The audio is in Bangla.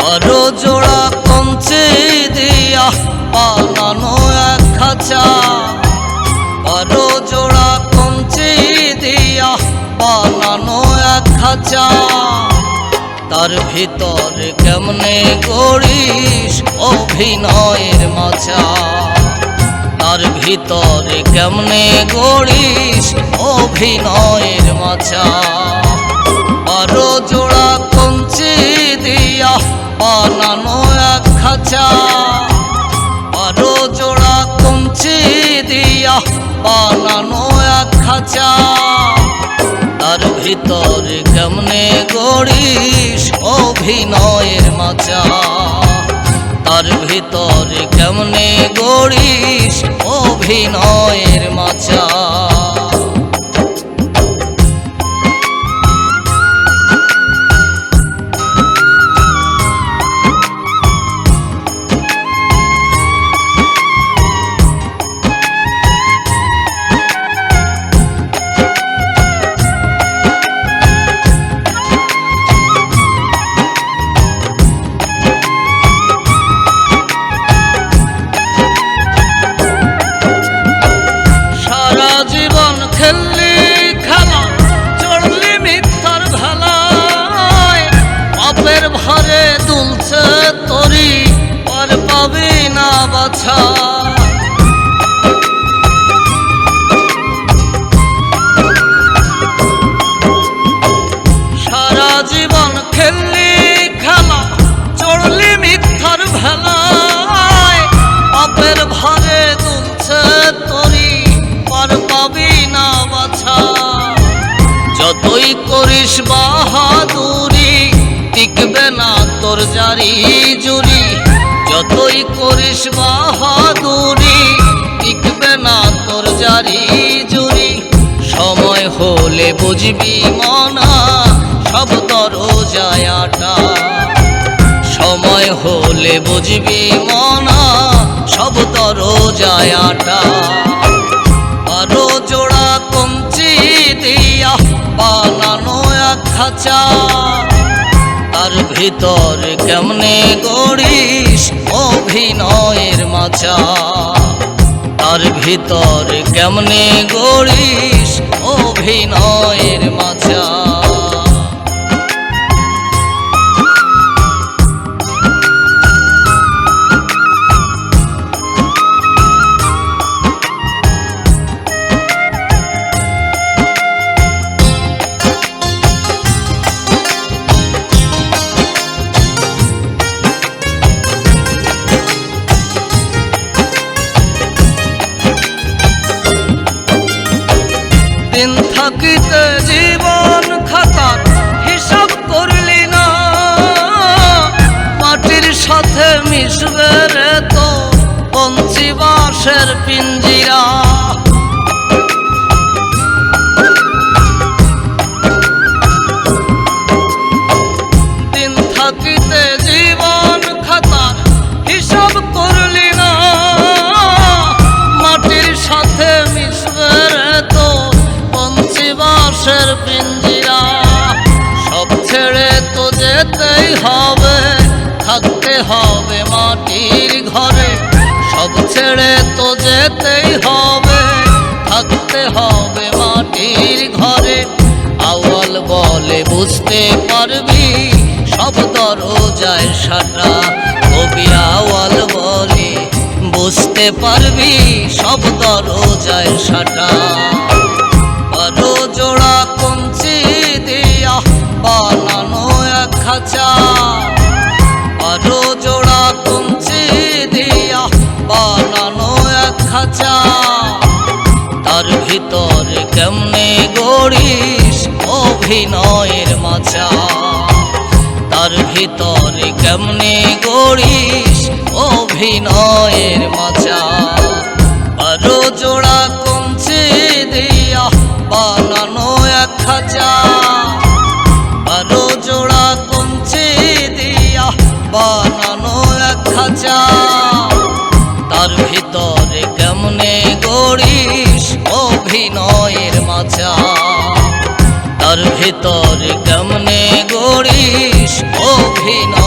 বারো জোড়া কঞ্চি দিয়া বানানো এক খাঁচা। বারো জোড়া কঞ্চি দিয়া বানানো এক খাঁচা। তার ভিতর কেমনে গড়িস অভিনয়ের মাছা তার ভিতরে কেমনে গড়িস অভিনয়ের মাছা আরও জোড়া কঞ্চি বানানো এক খাঁচা তার ভিতরে কেমনে গড়িস অভিনয়ের মাচা। তার ভিতরে কেমনে গড়িস অভিনয়ের দুলছে তরি, আর পাবি না বাছা। সারা জীবন খেললি খেলা, চড়লি মিথ্যার ভেলায় পাপের ভারে দুলছে তরি পার পাবি না বাছা। যতই করিস বাহাদুরি টিকবে না তোর জারি জুরি। যতই করিস বাহাদুরি টিকবে না তোর জারি জুরি। সময় হলে বুঝবি মনা, সব দরজায় আটা। সময় হলে বুঝবি মনা, সব দরজায় আটা। আরও জোড়া কঞ্চি দিয়া বানানো এক খাঁচা। ভিতর কেমনে গড়িস অভিনয়ের মাছা তার ভিতর কেমনে গড়িস অভিনয়ের মাচা থাকিতে জীবন ছেড়ে তো যেতেই হবে, থাকতে হবে মাটির ঘরে। সব ছেড়ে তো যেতেই হবে, থাকতে হবে মাটির ঘরে। আওয়াল বলে বুঝতে পারবি, সব দরজায় সাটা। কবি আওয়াল বলে বুঝতে পারবি, সব দরজায় সাটা। বারো জোড়া কঞ্চি দিয়া কেমনে গড়িস অভিনয়ের মাচা তার ভিতরে কেমনে গড়িস অভিনয়ের মাচা আরও জোড়া কমছে দিয়া বানানো এক খাঁচা ভিতরে কেমনে গড়িস অভিনয়?